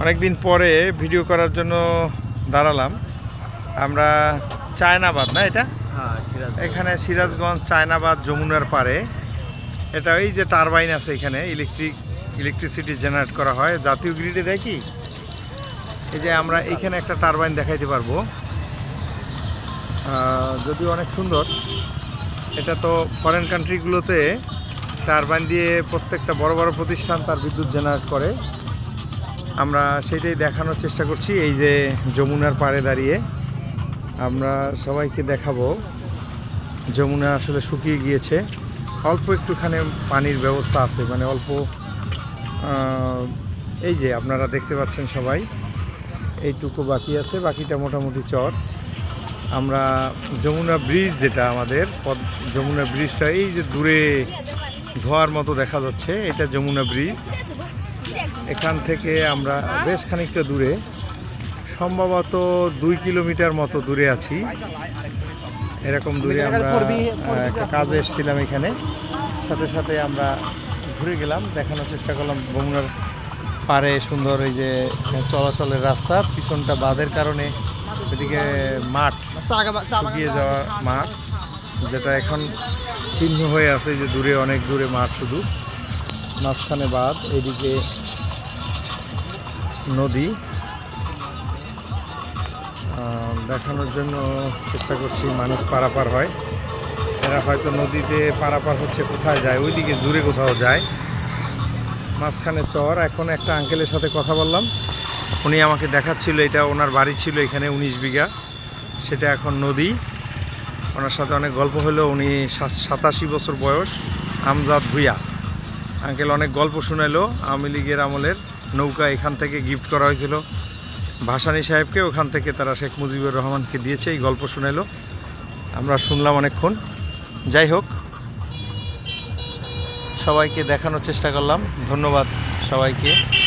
অনেকদিন পরে ভিডিও করার জন্য দাঁড়ালাম। আমরা চায়নাবাদ না এটা? হ্যাঁ সিরাজ এখানে সিরাজগঞ্জ চায়নাবাদ যমুনার পারে এটা এই যে টারবাইন আছে এখানে ইলেকট্রিক ইলেকট্রিসিটি জেনারেট করা হয় জাতীয় গ্রিডে দেয় কি? এই যে আমরা এইখানে একটা টারবাইন দেখাইতে পারব। যদিও অনেক সুন্দর এটা তো ফরেন কান্ট্রিগুলোতে টারবাইন দিয়ে প্রত্যেকটা বড় বড় প্রতিষ্ঠান তার বিদ্যুৎ জেনারেট করে। আমরা সেটাই দেখানোর চেষ্টা করছি, এই যে যমুনার পাড়ে দাঁড়িয়ে। আমরা সবাইকে দেখাবো, যমুনা আসলে শুকিয়ে গিয়েছে। অল্প একটুখানি পানির ব্যবস্থা আছে মানে অল্প এই যে আপনারা দেখতে পাচ্ছেন সবাই, এইটুকু বাকি আছে, বাকিটা মোটামুটি চর। আমরা যমুনা ব্রিজ যেটা আমাদের যমুনা ব্রিজটা এই যে দূরে ধোয়ার মতো দেখা যাচ্ছে। এটা যমুনা ব্রিজ। এখান থেকে আমরা বেশ খানিকটা দূরে সম্ভবত দুই কিলোমিটার মতো দূরে আছি। এরকম দূরে আমরা একটা কাজে এসেছিলাম এখানে। সাথে সাথে আমরা ঘুরে গেলাম দেখানোর চেষ্টা করলাম যমুনার পারে সুন্দর এই যে চলাচলের রাস্তা পিছনটা বাঁধের কারণে এদিকে মাঠ শুকিয়ে যাওয়া মাঠ। যেটা এখন চিহ্ন হয়ে আছে যে দূরে অনেক দূরে মাঠ শুধু। মাঝখানে বাঁধ, এদিকে নদী। দেখানোর জন্য চেষ্টা করছি মানুষ পারাপার হয়। এরা হয়তো নদীতে পারাপার হচ্ছে, কোথায় যায়, ওইদিকে দূরে কোথাও যায়। মাঝখানে চর, এখন একটা আঙ্কেলের সাথে কথা বললাম। উনি আমাকে দেখাচ্ছিল, এটা ওনার বাড়ি ছিল এখানে উনিশ বিঘা। সেটা এখন নদী। ওনার সাথে অনেক গল্প হলো উনি সাত- সাতাশি বছর বয়স, আমজাদ ভুইয়া। আঙ্কেল অনেক গল্প শুনাইলো, আওয়ামী লীগের আমলের নৌকা এখান থেকে গিফট করা হয়েছিল। ভাসানী সাহেবকে ওখান থেকে তারা শেখ মুজিবুর রহমানকে দিয়েছে, এই গল্প শুনাইলো। আমরা শুনলাম অনেকক্ষণ। যাই হোক, সবাইকে দেখানোর চেষ্টা করলাম। ধন্যবাদ সবাইকে।